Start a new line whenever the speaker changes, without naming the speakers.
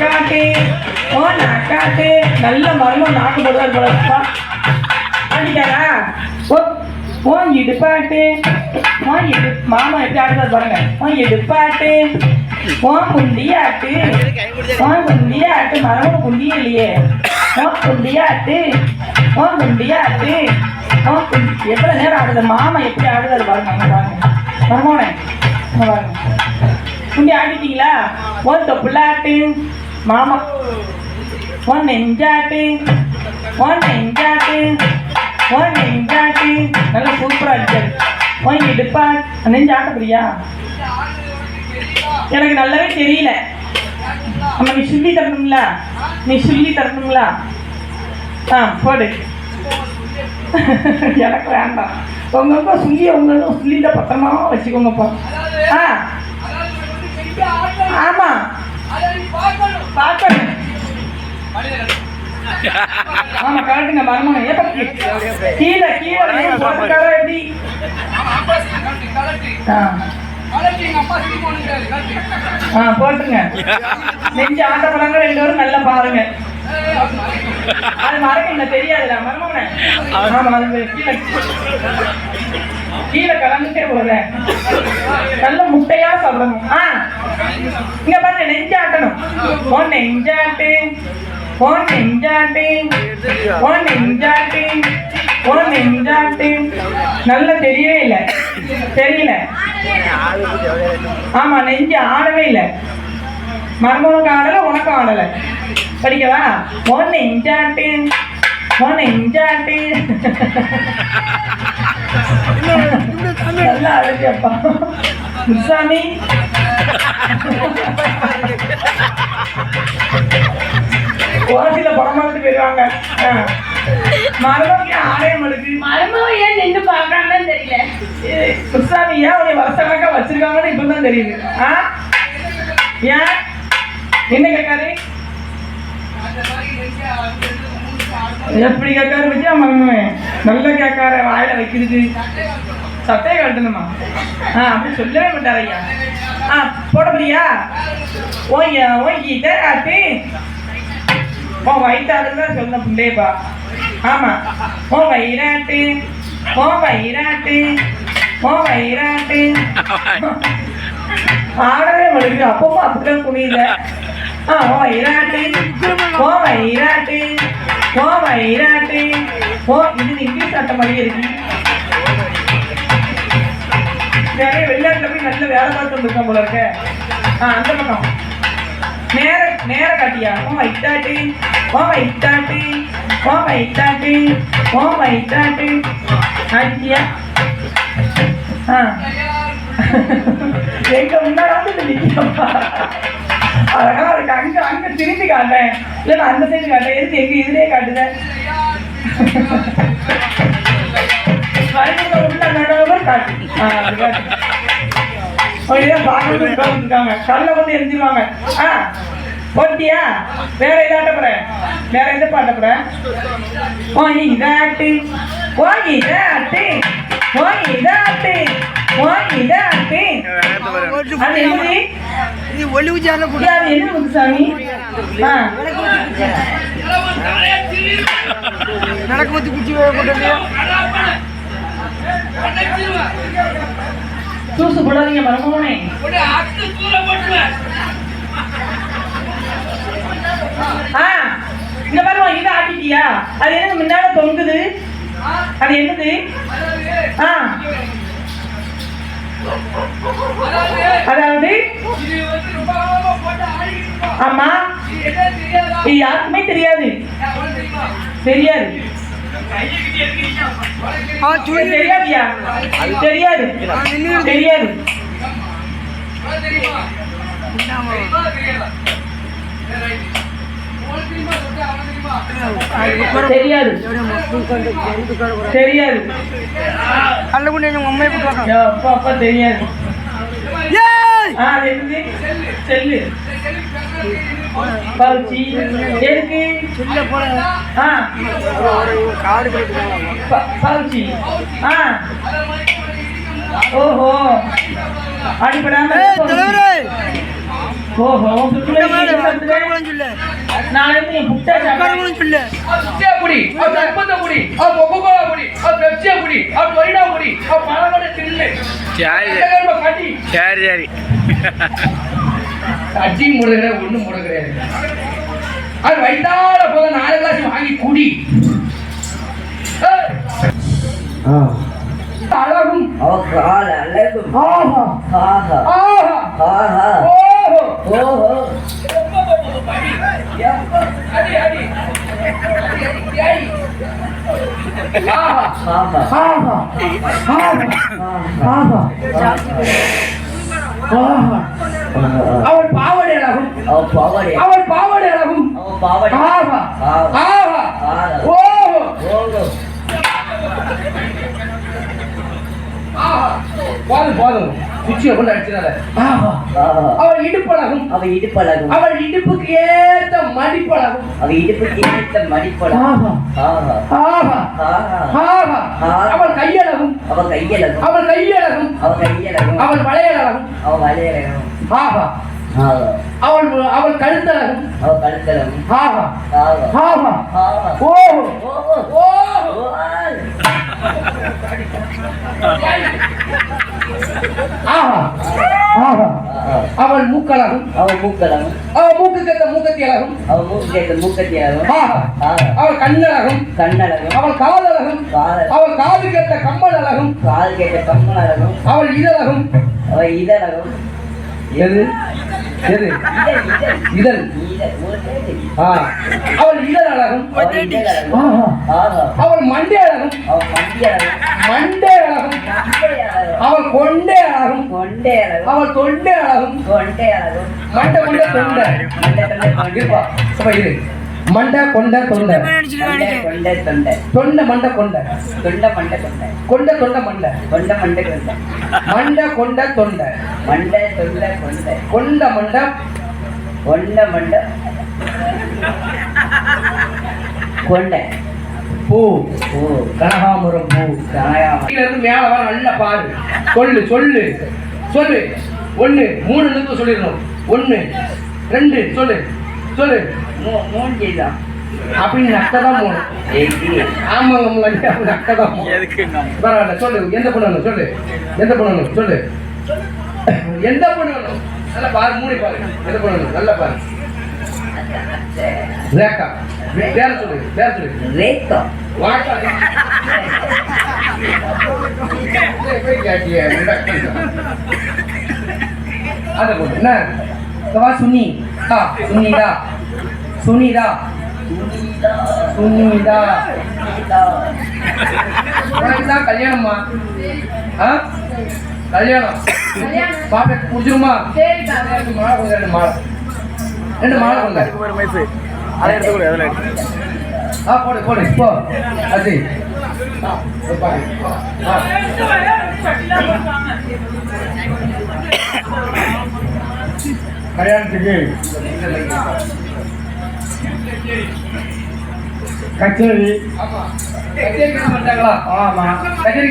நக்காட்டு ஓ நக்காட்டு நல்ல மர்மம் நாக்கு போடுவார் போலப்பா ஆண்டிக்காரா ஓ ஓ இடுப்பாட்டு ஓ இடு மாமா எப்படி ஆடுறாரு பாருங்க. ஓ இடுப்பாட்டு ஓ குண்டியாட்டு. ஓ குண்டியாட்டு. மரமும் குண்டியே இல்லையே. ஓ குண்டியாட்டு. ஓ குண்டியாட்டு. ஓ குண்டி எவ்வளோ நேரம் ஆடுது? மாமா எப்படி ஆடுறாரு பாருங்க அங்க பாருங்க. மரமோனே பாருங்க. குண்டி ஆடிட்டீங்களா? ஓ தொப்புள்ளாட்டு. மாமா ஓ நெஞ்சாட்டு ஓ நெஞ்சாட்டு ஓ நெஞ்சாட்டு நல்லா சூப்பரா அடிச்சாரு ஓ இடுப்பா நெஞ்சு ஆட்டப்படியா எனக்கு நல்லாவே தெரியல நம்ம நீ சொல்லி தரணுங்களா நீ சொல்லி தரணுங்களா ஆ போடு எனக்கு வேண்டாம் உங்கப்பா சொல்லி உங்க சொல்லிட்ட பத்திரமா வச்சுக்கோங்கப்பா ஆ ஆமாம் பார்க்கணும் ஆமா கரெக்டுங்க மரமணும் ஏப்பா கீழே கீழே எப்படி? ஆ. போட்டுருங்க. நெஞ்சு ஆட்டப்படாங்க ரெண்டு பேரும் நல்லா பாருங்க. அது மறக்க தெரியாதுல மரமோனே ஆமா. அது கீழே. கலந்துட்டே போறேன் நல்ல முட்டையா சாப்பிடணும். ஆ. இங்க பாருங்க நெஞ்சு ஆட்டணும் ஓ நெஞ்சாட்டு ஓ நெஞ்சாட்டு ஓ நெஞ்சாட்டு ஓ நெஞ்சாட்டு நல்லா தெரியவே இல்லை. தெரியல. ஆமா நெஞ்சு ஆடவே இல்லை. மருமகனுக்கு ஆடல உனக்கும் ஆடல. படிக்கவா? ஓ நெஞ்சாட்டு ஓ நெஞ்சாட்டு. நல்லா அழகியப்பா. முசாமி ஓசில படமாட்டு போயிருவாங்க. மருமகன் ஆலயம் இருக்கு?
மருமக ஏன் நின்று பார்க்கறாங்கன்னு தெரியல.
முசாமி ஏன் உடைய வருஷ கணக்கா வச்சிருக்காங்கன்னு இப்பதான் தெரியுது. ஆ? ஏன்? என்ன கேட்காரு எப்படி கேட்காரு விஜயா? மருமகன் நல்ல கேட்கார வாயில வைக்கிறது. சட்டையை கட்டணுமா ஆ அப்படி சொல்லவே மாட்டார் ஐயா. ஆ போட முடியா? ஓய்யா ஓய் இதை ஆட்டு ஓ வயிற்றாடு தான் சொன்ன பிள்ளையப்பா ஆமா. ஓ வயிறாட்டு ஓ வயிறாட்டு ஓ வயிறாட்டு ஆடவே முடியுது அப்பவும் அப்படிதான் ஓ வயிறாட்டு ஓ வயிறாட்டு ஓ வயிறாட்டு ஓ இது இங்கிலீஷ் சட்டம் மாதிரியே இருக்கு. நிறைய வெளிநாட்டில் போய் நல்ல வேலை பார்த்து வந்திருக்கான் போல இருக்க. ஆ அந்த பக்கம். நேர நேர காட்டியா? ஓ வைட்டாட்டி ஓ வைட்டாட்டி ஓ வைட்டாட்டி ஓ வைட்டாட்டி ஆட்டியா ஆ. எங்க முன்னாடி வந்து நிற்கப்பா திரும்பி காட்டேன் இல்லை நான் அந்த சைடு காட்டேன் எதுக்கு எங்க இதுலயே காட்டுதேன் உள்ள நடுவில் காட்டு. ஆ கல்ல வந்து எரிஞ்சிருவாங்க. ஆ போட்டியா? வேற இதாட்ட போற? வேற எந்த பாட்ட போற? ஓ இதாட்டு. ஓ இதாட்டு. ஓ இதாட்டு ஓ இதாட்டு அது என்னது?
இது ஒளி
என்ன முத்துசாமி ஆ.
நடக்கும்போது குச்சி
தூசு போடாதீங்க மரமோனே ஆ இந்த பாருமா இதை ஆட்டிட்டியா? அது என்னது முன்னால தொங்குது? அது என்னது? அதாவது ஆமா இது யாருக்குமே தெரியாது. தெரியாது. தெரியாதியா? தெரியாது. தெரியாது. தெரியாது. தெரியாது.
கல்ல கொண்டு எங்க அம்மையை போட்டு வாங்க
அப்பா அப்பா தெரியாது.
ஏய்!
ஆ அது என்னது? செல்லு. பவுச்சி எதுக்கு?
சொல்ல போல
ஆ.
காடு கட்டுறாங்க
ப- பவுச்சி ஆ. ஓஹோ. அடிப்படாம ஓஹோ
என் புட்டை
உட்காரவும் சொல்லு.
சுத்தியா குடி. அது தர்பத்தை குடி. அது கொக்கோலா குடி. அது பெப்சியா குடி. அது ஒரிடா குடி. அது பழங்கோட தின்னு
சரி
கட்டி.
சரி சரி
கட்டி முடுகிற ஒண்ணு முடுகிறாரு அது வயிற்றால போத நாலு கிளாஸ் வாங்கி குடி. அழகும்.
அழகும்.
ஆஹா.
ஆஹா.
ஆஹா.
ஆஹா.
ஓஹோ அவள் பாவடை அழகும். அவள் பாவடை அழகும். ஆஹா.
ஆஹா.
ஓஹோ. போதும் போதும். அடிச்சதால ஆஹா.
ஆஹா.
அவள் இடுப்பழகும்.
அவ இடுப்பழகும்.
அவள் இடுப்புக்கு ஏத்த மடிப்பழகும்.
அவ இடுப்புக்கு
ஆஹா.
ஆஹா.
அவள் கையழகும்.
அவ கையழகும்.
அவள் கையழகும்.
அவ கையழகும்.
அவள் வளையழகும்.
அவ வளையழகும்.
ஆஹா. அவள் அவள் கழுத்தழகும்
அவ கழுத்தழகும்
ஆஹா.
ஆஹா.
ஆஹா.
ஆஹா.
ஆஹா. அவள் மூக்கழகும்
அவ மூக்கழகும்
அவள் மூக்கு கத்த மூக்கத்தி அழகும்
அவ மூக்கு கேட்ட மூக்கத்தியாகும்
ஆஹா.
ஆஹா.
அவள் கண்ணழகும்.
கண்ணழகும்.
அவள் காதழகும் அவள் காது கத்த கம்மல் அழகும்
கால் கேட்ட கம்மலழகும்
அவள் இதழகும்.
அவ இதழகும்.
எது? எது?
இதழ்.
அவள் இதழ் அழகும். அவள் மண்டே அழகும். மண்டே அழகும். அவள் கொண்டே அழகும்.
கொண்டையழகும்
அவள் தொண்டே அழகும்.
கொண்டையழகும்
மண்டை கொண்ட தொண்டை.
மண்டை தொண்டை.
இருப்பா அப்ப இரு. மண்டை கொண்ட தொண்டை.
கொண்டை தொண்டை
தொண்டை மண்டை கொண்டை.
தொண்டை மண்டை கொண்டை
கொண்ட தொண்டை மண்டை.
கொண்ட மண்டை கொண்டை
மண்டை கொண்ட தொண்டை.
மண்டை தொண்டை கொண்டை
கொண்ட மண்டை.
கொண்ட மண்டை. கொண்டை.
பூ.
ஓ
கனகாமரம் பூ.
கனகாமரம்.
கீழ இருந்து மேல வர நல்லா பாரு. சொல்லு சொல்லு. சொல்லு. ஒண்ணு மூணு நிறுத்தம் சொல்லிடணும். ஒண்ணு ரெண்டு சொல்லு. சொல்லு.
மூ மூஞ்சி தான்
அப்படின்னு நக்கதான் மூணு
ஏய்
ஆமாங்க முன்னாடி மூணு
எதுக்கு
பரவாயில்ல சொல்லு. எந்த பொண்ணு? சொல்லு. எந்த பொண்ணு? சொல்லு. எந்த பொண்ணு? நல்லா பாரு மூணு பாரு. எந்த பொண்ணு? நல்லா பாரு. வே- வேற சொல்லு வேற சொல்லு.
ரேக்கா
வாக்கா அந்த பொண்ணு என்ன? சுனி சுனிதா சுனிதா. சுனிதா. உனக்கு தான் கல்யாணம்மா. ஆ? கல்யாணம். பாப்பா
சரிப்பா.
ரெண்டு மாலை கொடுங்க ரெண்டு மாலை. ரெண்டு மாலை கொடுங்க.
அதை எடுத்து கொடு அதில் எடுத்து?
ஆ போடு போடு. போ. அது. கல்யாணத்துக்கு. கச்சேரி. கச்சேரி ஆமா. கச்சேரி